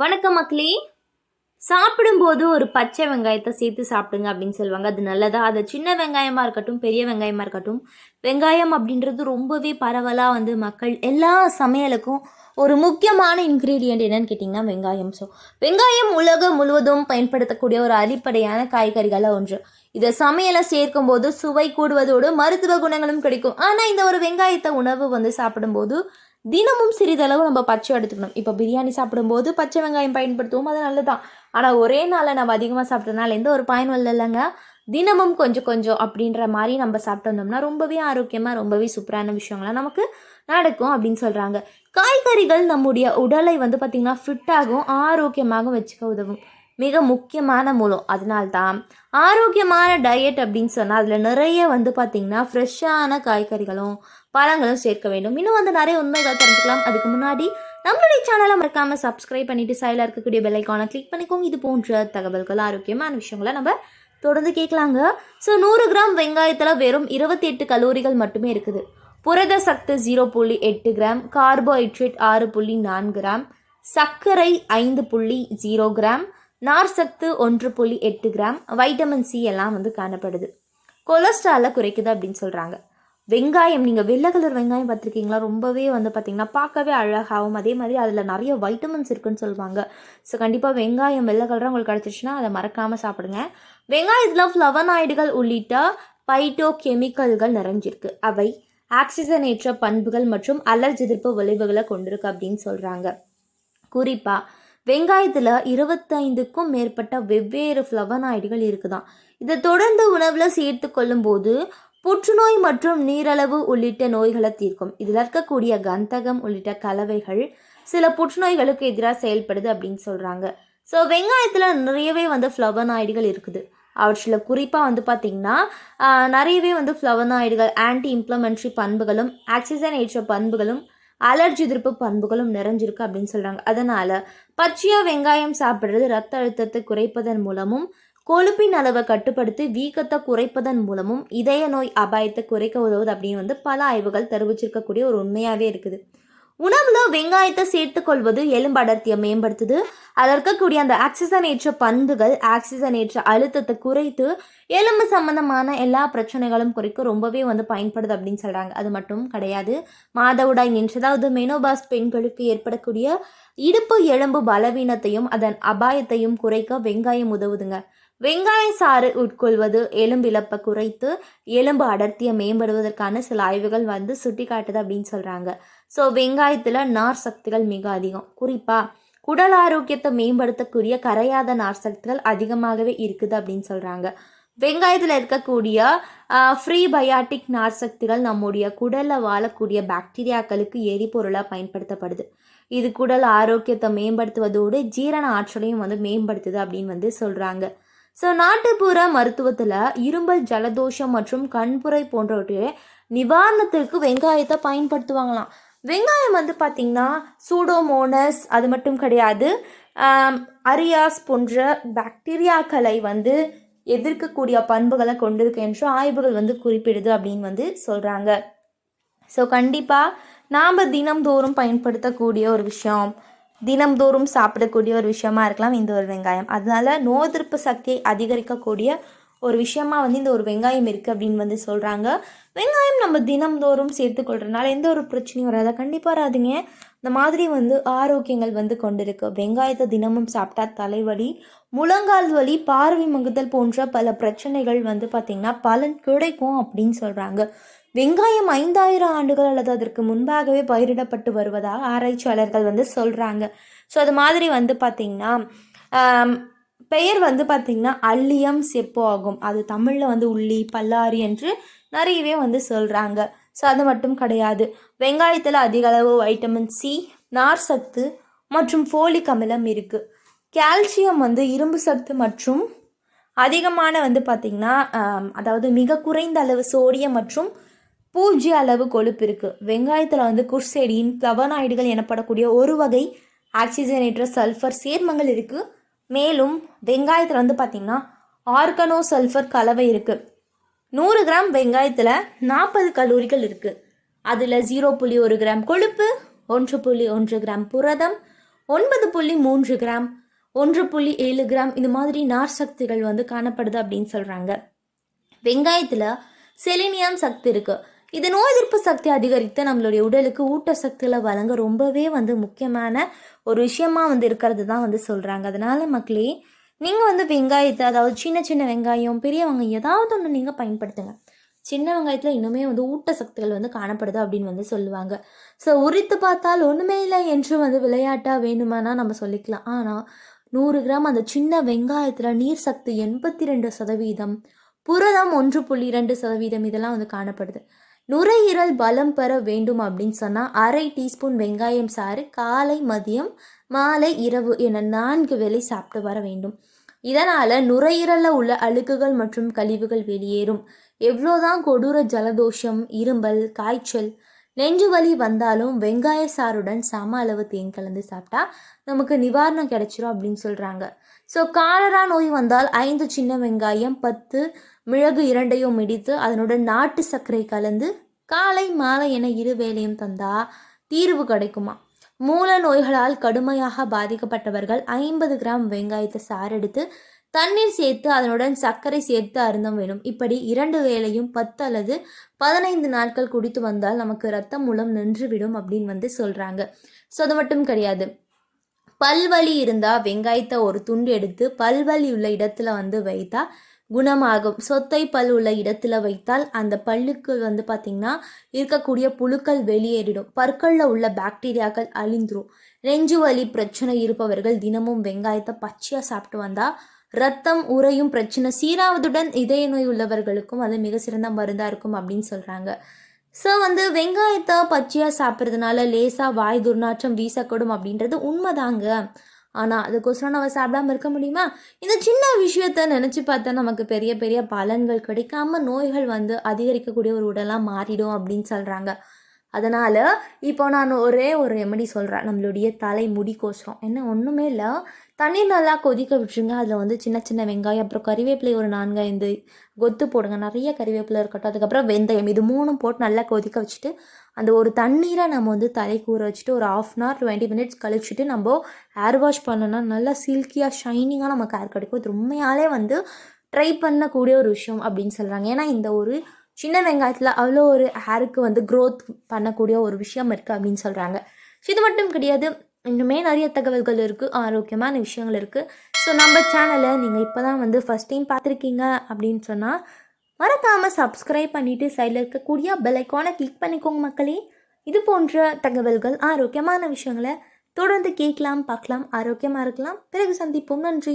வணக்கம் மக்களே. சாப்பிடும்போது ஒரு பச்சை வெங்காயத்தை சேர்த்து சாப்பிடுங்க அப்படின்னு சொல்லுவாங்க. அது நல்லதா? அது சின்ன வெங்காயமாக இருக்கட்டும் பெரிய வெங்காயமாக இருக்கட்டும். வெங்காயம் அப்படின்றது ரொம்பவே பரவலாக வந்து மக்கள் எல்லா சமையலுக்கும் ஒரு முக்கியமான இன்க்ரீடியன்ட் என்னன்னு கேட்டிங்கன்னா வெங்காயம். ஸோ வெங்காயம் உலகம் முழுவதும் பயன்படுத்தக்கூடிய ஒரு அடிப்படையான காய்கறிகளில் ஒன்று. இதை சமையலை சேர்க்கும்போது சுவை கூடுவதோடு மருத்துவ குணங்களும் கிடைக்கும். ஆனால் இந்த ஒரு வெங்காயத்தை உணவு வந்து சாப்பிடும்போது தினமும் சிறிதளவு நம்ம பச்சை எடுத்துக்கணும். இப்போ பிரியாணி சாப்பிடும்போது பச்சை வெங்காயம் பயன்படுத்துவோம் அது நல்லதுதான். ஆனால் ஒரே நாளில் நம்ம அதிகமாக சாப்பிட்டதுனால எந்த ஒரு பயனும் இல்லைங்க. தினமும் கொஞ்சம் கொஞ்சம் அப்படின்ற மாதிரி நம்ம சாப்பிட்டு வந்தோம்னா ரொம்பவே ஆரோக்கியமாக ரொம்பவே சூப்பரான விஷயங்கள்லாம் நமக்கு நடக்கும் அப்படின்னு சொல்கிறாங்க காய்கறிகள் நம்முடைய உடலை வந்து பார்த்திங்கன்னா ஃபிட்டாகவும் ஆரோக்கியமாகவும் வச்சுக்க உதவும். மிக முக்கியமான மூலம் அதனால்தான் ஆரோக்கியமான டயட் அப்படின்னு சொன்னால் அதில் நிறைய வந்து பார்த்திங்கன்னா ஃப்ரெஷ்ஷான காய்கறிகளும் பழங்களும் சேர்க்க வேண்டும். இன்னும் வந்து நிறைய உண்மைகள் தெரிஞ்சுக்கலாம். அதுக்கு முன்னாடி நம்மளுடைய சேனலை மறக்காமல் சப்ஸ்கிரைப் பண்ணிட்டு சைடில் இருக்கக்கூடிய பெல்லைக்கான கிளிக் பண்ணிக்கோங்க. இது போன்ற தகவல்கள் ஆரோக்கியமான விஷயங்களை நம்ம தொடர்ந்து கேட்கலாங்க. ஸோ நூறு கிராம் வெங்காயத்தில் வெறும் இருபத்தி எட்டு கலோரிகள் மட்டுமே இருக்குது. புரத சத்து ஜீரோ புள்ளி எட்டு கிராம் கார்போஹைட்ரேட் ஆறு புள்ளி நான்கு கிராம் சர்க்கரை ஐந்து புள்ளி ஜீரோ கிராம் நார் சத்து ஒன்று புள்ளி எட்டு கிராம் வைட்டமின் சி எல்லாம் வந்து காணப்படுது. கொலஸ்ட்ராலை குறைக்குது அப்படின்னு சொல்கிறாங்க வெங்காயம் நீங்கள் வெள்ளை கலர் வெங்காயம் பார்த்துருக்கீங்களா? ரொம்பவே வந்து பார்த்திங்கன்னா பார்க்கவே அழகாகவும் அதே மாதிரி அதில் நிறைய வைட்டமின்ஸ் இருக்குன்னு சொல்லுவாங்க. ஸோ கண்டிப்பாக வெங்காயம் வெள்ளை கலராக உங்களுக்கு கிடச்சிச்சின்னா அதை மறக்காமல் சாப்பிடுங்க. வெங்காயத்தில் ஃப்ளவனாய்டுகள் உள்ளிட்ட பைட்டோ கெமிக்கல்கள் நிறைஞ்சிருக்கு. அவை ஆக்சிஜனேற்ற பண்புகள் மற்றும் அலர்ஜி எதிர்ப்பு விளைவுகளை கொண்டிருக்கு அப்படின்னு சொல்கிறாங்க குறிப்பாக வெங்காயத்தில் இருபத்தைந்துக்கும் மேற்பட்ட வெவ்வேறு ஃப்ளவனாய்டுகள் இருக்குதான் இதை தொடர்ந்து உணவில் சேர்த்து கொள்ளும்போது புற்றுநோய் மற்றும் நீரளவு உள்ளிட்ட நோய்களை தீர்க்கும். இதில் இருக்கக்கூடிய கந்தகம் உள்ளிட்ட கலவைகள் சில புற்றுநோய்களுக்கு எதிராக செயல்படுது அப்படின்னு சொல்கிறாங்க ஸோ வெங்காயத்தில் நிறையவே வந்து ஃப்ளவனாய்டுகள் இருக்குது. அவற்றில் குறிப்பாக வந்து பார்த்திங்கன்னா நிறையவே வந்து ஃப்ளவனாய்டுகள் ஆன்டி இம்ப்ளமெண்ட்ரி பண்புகளும் ஆக்சிஜன் ஏற்ற பண்புகளும் அலர்ஜி எதிர்ப்பு பண்புகளும் நிறைஞ்சிருக்கு அப்படின்னு சொல்கிறாங்க அதனால் பச்சையாக வெங்காயம் சாப்பிட்றது ரத்த அழுத்தத்தை குறைப்பதன் மூலமும் கொழுப்பின் அளவை கட்டுப்படுத்தி வீக்கத்தை குறைப்பதன் மூலமும் இதய நோய் அபாயத்தை குறைக்க உதவுது அப்படின்னு வந்து பல ஆய்வுகள் தெரிவிச்சிருக்கக்கூடிய ஒரு உண்மையாகவே இருக்குது. உணவுல வெங்காயத்தை சேர்த்துக்கொள்வது எலும்பு அடர்த்தியை மேம்படுத்துது. அதில் இருக்கக்கூடிய அந்த ஆக்சிஜன் ஏற்ற பந்துகள் ஆக்சிஜன் ஏற்ற அழுத்தத்தை குறைத்து எலும்பு சம்பந்தமான எல்லா பிரச்சனைகளும் குறைக்க ரொம்பவே வந்து பயன்படுது அப்படின்னு சொல்கிறாங்க அது மட்டும் கிடையாது. மாதவிடாய் நின்றதாவது மெனோபாஸ் பெண்களுக்கு ஏற்படக்கூடிய இடுப்பு எலும்பு பலவீனத்தையும் அதன் அபாயத்தையும் குறைக்க வெங்காயம் உதவுதுங்க. வெங்காய சாறு உட்கொள்வது எலும்பிழப்பை குறைத்து எலும்பு அடர்த்தியை மேம்படுவதற்கான சில ஆய்வுகள் வந்து சுட்டி காட்டுது அப்படின்னு சொல்கிறாங்க ஸோ வெங்காயத்தில் நார் சக்திகள் மிக அதிகம். குறிப்பாக குடல் ஆரோக்கியத்தை மேம்படுத்தக்கூடிய கரையாத நார் சக்திகள் அதிகமாகவே இருக்குது அப்படின்னு சொல்கிறாங்க வெங்காயத்தில் இருக்கக்கூடிய ஃப்ரீ பயாட்டிக் நார் சக்திகள் நம்முடைய குடலில் வாழக்கூடிய பாக்டீரியாக்களுக்கு எரிபொருளாக பயன்படுத்தப்படுது. இது குடல் ஆரோக்கியத்தை மேம்படுத்துவதோடு ஜீரண ஆற்றலையும் வந்து மேம்படுத்துது அப்படின்னு வந்து சொல்கிறாங்க ஸோ நாட்டுப்புற மருத்துவத்தில் இரும்பல் ஜலதோஷம் மற்றும் கண்புரை போன்றவற்றை நிவாரணத்திற்கு வெங்காயத்தை பயன்படுத்துவாங்களாம். வெங்காயம் வந்து பார்த்திங்கன்னா சூடோமோனஸ் அது மட்டும் கிடையாது. அரியாஸ் போன்ற பாக்டீரியாக்களை வந்து எதிர்க்கக்கூடிய பண்புகளை கொண்டிருக்கு என்று ஆய்வுகள் வந்து குறிப்பிடுது அப்படின்னு வந்து சொல்கிறாங்க ஸோ கண்டிப்பாக நாம் தினம்தோறும் பயன்படுத்தக்கூடிய ஒரு விஷயம். தினம்தோறும் சாப்பிடக்கூடிய ஒரு விஷயமா இருக்கலாம் இந்த ஒரு வெங்காயம். அதனால நோய் எதிர்ப்பு சக்தியை அதிகரிக்கக்கூடிய ஒரு விஷயமா வந்து இந்த ஒரு வெங்காயம் இருக்குது அப்படின்னு வந்து சொல்கிறாங்க வெங்காயம் நம்ம தினம்தோறும் சேர்த்துக்கொள்றதுனால எந்த ஒரு பிரச்சனையும் வராது. கண்டிப்பாக வராதுங்க. இந்த மாதிரி வந்து ஆரோக்கியங்கள் வந்து கொண்டிருக்கு. வெங்காயத்தை தினமும் சாப்பிட்டா தலைவலி முழங்கால் வலி பார்வை மங்குதல் போன்ற பல பிரச்சனைகள் வந்து பார்த்திங்கன்னா பலன் கிடைக்கும் அப்படின்னு சொல்கிறாங்க வெங்காயம் ஐந்தாயிரம் ஆண்டுகள் அல்லது அதற்கு முன்பாகவே பயிரிடப்பட்டு வருவதாக ஆராய்ச்சியாளர்கள் வந்து சொல்கிறாங்க ஸோ அது மாதிரி வந்து பார்த்திங்கன்னா பெயர் வந்து பார்த்திங்கன்னா அள்ளியம் செப்பு ஆகும். அது தமிழில் வந்து உள்ளி பல்லாரி என்று நிறையவே வந்து சொல்கிறாங்க ஸோ அது மட்டும் கிடையாது. வெங்காயத்தில் அதிக அளவு வைட்டமின் சி நார் சத்து மற்றும் ஃபோலிக் அமிலம் இருக்குது கால்சியம் வந்து இரும்பு சத்து மற்றும் அதிகமான வந்து பார்த்திங்கன்னா அதாவது மிக குறைந்த அளவு சோடியம் மற்றும் பூஜ்ஜிய அளவு கொழுப்பு இருக்குது வெங்காயத்தில் வந்து குர்செடின் ஃப்ளவனாய்டுகள் எனப்படக்கூடிய ஒரு வகை ஆக்சிஜனேற்ற சல்ஃபர் சேர்மங்கள் இருக்குது மேலும் வெங்காயத்தில் வந்து பார்த்திங்கன்னா ஆர்கனோ சல்ஃபர் கலவை இருக்குது நூறு கிராம் வெங்காயத்தில் நாற்பது கல்லூரிகள் இருக்குது அதில் ஜீரோ புள்ளி ஒரு கிராம் கொழுப்பு ஒன்று புள்ளி ஒன்று கிராம் புரதம் ஒன்பது புள்ளி மூன்று கிராம் ஒன்று புள்ளி ஏழு கிராம் இந்த மாதிரி நார் சக்திகள் வந்து காணப்படுது அப்படின்னு சொல்கிறாங்க வெங்காயத்தில் செலினியம் சக்தி இருக்குது இது நோய் எதிர்ப்பு சக்தி அதிகரித்து நம்மளுடைய உடலுக்கு ஊட்டச்சக்திகளை வழங்க ரொம்பவே வந்து முக்கியமான ஒரு விஷயமா வந்து இருக்கிறது தான் வந்து சொல்கிறாங்க அதனால் மக்களே நீங்கள் வந்து வெங்காயத்தை அதாவது சின்ன சின்ன வெங்காயம் பெரிய வெங்காயம் ஏதாவது ஒன்று நீங்கள் பயன்படுத்துங்க. சின்ன வெங்காயத்தில் இன்னுமே வந்து ஊட்டச்சக்திகள் வந்து காணப்படுது அப்படின்னு வந்து சொல்லுவாங்க. ஸோ உரித்து பார்த்தால் ஒன்றுமே இல்லை என்று வந்து விளையாட்டாக வேணுமானா நம்ம சொல்லிக்கலாம். ஆனால் நூறு கிராம் அந்த சின்ன வெங்காயத்தில் நீர் சக்தி எண்பத்தி ரெண்டு சதவீதம் புரதம் ஒன்று புள்ளி ரெண்டு சதவீதம் இதெல்லாம் வந்து காணப்படுது. நுரையீரல் பலம் பெற வேண்டும் அப்படின்னு சொன்னால் அரை டீஸ்பூன் வெங்காயம் சாறு காலை மதியம் மாலை இரவு என நான்கு வேலை சாப்பிட்டு வர வேண்டும். இதனால் நுரையீரலில் உள்ள அழுக்குகள் மற்றும் கழிவுகள் வெளியேறும். எவ்வளோதான் கொடூர ஜலதோஷம் இரும்பல் காய்ச்சல் நெஞ்சு வலி வந்தாலும் வெங்காய சாறுடன் சம அளவு தேன் கலந்து சாப்பிட்டா நமக்கு நிவாரணம் கிடைச்சிரும் அப்படின்னு சொல்கிறாங்க ஸோ காலரா நோய் வந்தால் ஐந்து சின்ன வெங்காயம் பத்து மிளகு இரண்டையும் இடித்து அதனுடன் நாட்டு சர்க்கரை கலந்து காலை மாலை என இரு வேளையும் தந்தா தீர்வு கிடைக்குமா? மூல நோய்களால் கடுமையாக பாதிக்கப்பட்டவர்கள் ஐம்பது கிராம் வெங்காயத்தை சாரெடுத்து தண்ணீர் சேர்த்து அதனுடன் சர்க்கரை சேர்த்து அருந்தம் வேணும். இப்படி இரண்டு வேளையும் பத்து அல்லது பதினைந்து நாட்கள் குடித்து வந்தால் நமக்கு ரத்தம் மூலம் நின்றுவிடும் அப்படின்னு வந்து சொல்கிறாங்க ஸோ அது மட்டும் கிடையாது. பல்வலி இருந்தால் வெங்காயத்தை ஒரு துண்டு எடுத்து பல்வலி உள்ள இடத்துல வந்து வைத்தா குணமாகும். சொத்தை பல் உள்ள இடத்துல வைத்தால் அந்த பல்லுக்கு வந்து பார்த்திங்கன்னா இருக்கக்கூடிய புழுக்கள் வெளியேறிடும். பற்களில் உள்ள பாக்டீரியாக்கள் அழிந்துடும் நெஞ்சு வலி பிரச்சனை இருப்பவர்கள் தினமும் வெங்காயத்தை பச்சையாக சாப்பிட்டு வந்தால் ரத்தம் உறையும் பிரச்சனை. சீராவதுடன் இதய நோய் உள்ளவர்களுக்கும் அது மிக சிறந்த மருந்தாக இருக்கும் அப்படின்னு சொல்கிறாங்க ஸோ வந்து வெங்காயத்தை பச்சையாக சாப்பிட்றதுனால லேசாக வாய் துர்நாற்றம் வீசக்கூடும் அப்படின்றது உண்மைதாங்க. ஆனால் அதுக்கோசரம் நம்ம சாப்பிடாம இருக்க முடியுமா? இந்த சின்ன விஷயத்த நினச்சி பார்த்தா நமக்கு பெரிய பெரிய பலன்கள் கிடைக்காம நோய்கள் வந்து அதிகரிக்கக்கூடிய ஒரு உடலாக மாறிடும் அப்படின்னு சொல்கிறாங்க அதனால் இப்போ நான் ஒரே ஒரு ரெமெடி சொல்கிறேன் நம்மளுடைய தலை முடிக்கோசரம் என்ன ஒன்றுமே இல்லை. தண்ணீர் நல்லா கொதிக்க விட்டுருங்க. அதில் வந்து சின்ன சின்ன வெங்காயம் அப்புறம் கறிவேப்பிலை ஒரு நான்கு ஐந்து கொத்து போடுங்க. நிறைய கறிவேப்பிலை இருக்கட்டும். அதுக்கப்புறம் வெந்தயம். இது மூணும் போட்டு நல்லா கொதிக்க வச்சுட்டு அந்த ஒரு தண்ணீரை நம்ம வந்து தலை கூற வச்சுட்டு ஒரு half an hour twenty minutes கழிச்சுட்டு நம்ம ஹேர் வாஷ் பண்ணோன்னா நல்லா சில்கியாக ஷைனிங்காக நமக்கு ஹேர் கிடைக்கும். இது உண்மையாலே வந்து ட்ரை பண்ணக்கூடிய ஒரு விஷயம் அப்படின்னு சொல்கிறாங்க ஏன்னா இந்த ஒரு சின்ன வெங்காயத்தில் அவ்வளோ ஒரு ஹேருக்கு வந்து க்ரோத் பண்ணக்கூடிய ஒரு விஷயம் இருக்குது அப்படின்னு சொல்கிறாங்க இது மட்டும் கிடையாது. இன்னுமே நிறைய தகவல்கள் இருக்குது ஆரோக்கியமான விஷயங்கள் இருக்குது ஸோ நம்ம சேனலை நீங்கள் இப்போ தான் வந்து ஃபஸ்ட் டைம் பார்த்துருக்கீங்க அப்படின்னு சொன்னால் மறக்காமல் சப்ஸ்கிரைப் பண்ணிவிட்டு சைடில் இருக்கக்கூடிய பெல் ஐக்கானை கிளிக் பண்ணிக்கோங்க மக்களே. இது போன்ற தகவல்கள் ஆரோக்கியமான விஷயங்களை தொடர்ந்து கேட்கலாம் பார்க்கலாம் ஆரோக்கியமாக இருக்கலாம். பிறகு சந்திப்போம். நன்றி.